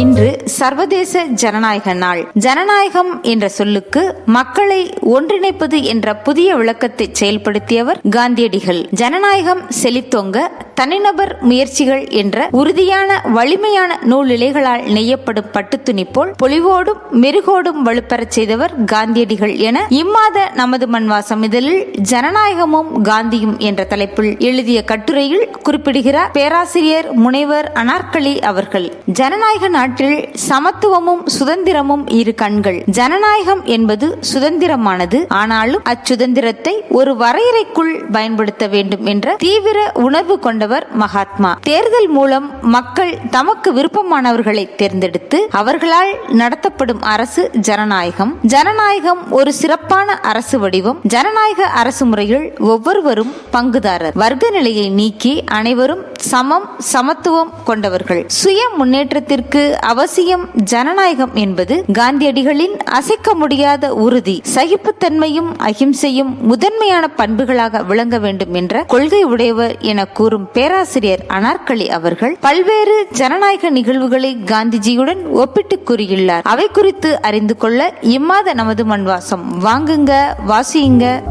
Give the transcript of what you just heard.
இன்று சர்வதேச ஜனநாயக நாள். ஜனநாயகம் என்ற சொல்லுக்கு மக்களை ஒன்றிணைப்பது என்ற புதிய விளக்கத்தை செயல்படுத்தியவர் காந்தியடிகள். ஜனநாயகம் செழித்தோங்க தனிநபர் முயற்சிகள் என்ற உறுதியான வலிமையான நூல் இலைகளால் நெய்யப்படும் பட்டுத்துணி போல் பொலிவோடும் மெருகோடும் வலுப்பெறச் செய்தவர் காந்தியடிகள் என இம்மாத நமது மண்வாசம் இதழில் ஜனநாயகமும் காந்தியும் என்ற தலைப்பில் எழுதிய கட்டுரையில் குறிப்பிடுகிறார் பேராசிரியர் முனைவர் அனார்கலி அவர்கள். ஜனநாயக நாட்டில் சமத்துவமும் சுதந்திரமும் இரு கண்கள். ஜனநாயகம் என்பது சுதந்திரமானது. ஆனாலும் அச்சுதந்திரத்தை ஒரு வரையறைக்குள் பயன்படுத்த வேண்டும் என்ற தீவிர உணர்வு கொண்ட கொண்டவர் மகாத்மா. தேர்தல் மூலம் மக்கள் தமக்கு விருப்பமானவர்களை தேர்ந்தெடுத்து அவர்களால் நடத்தப்படும் அரசு ஜனநாயகம். ஜனநாயகம் ஒரு சிறப்பான அரசு வடிவம். ஜனநாயக அரசு முறையில் ஒவ்வொருவரும் பங்குதாரர். வர்க்க நிலையை நீக்கி அனைவரும் சமம் சமத்துவம் கொண்டவர்கள். சுய முன்னேற்றத்திற்கு அவசியம் ஜனநாயகம் என்பது காந்தியடிகளின் அசைக்க முடியாத உறுதி. சகிப்புத்தன்மையும் அகிம்சையும் முதன்மையான பண்புகளாக விளங்க வேண்டும் என்ற கொள்கை உடையவர் என கூறும் பேராசிரியர் அனார்கலி அவர்கள் பல்வேறு ஜனநாயக நிகழ்வுகளை காந்திஜியுடன் ஒப்பிட்டு கூறியுள்ளார். அவை குறித்து அறிந்து கொள்ள இம்மாத நமது மண்வாசம். வாங்குங்க வாசியுங்க.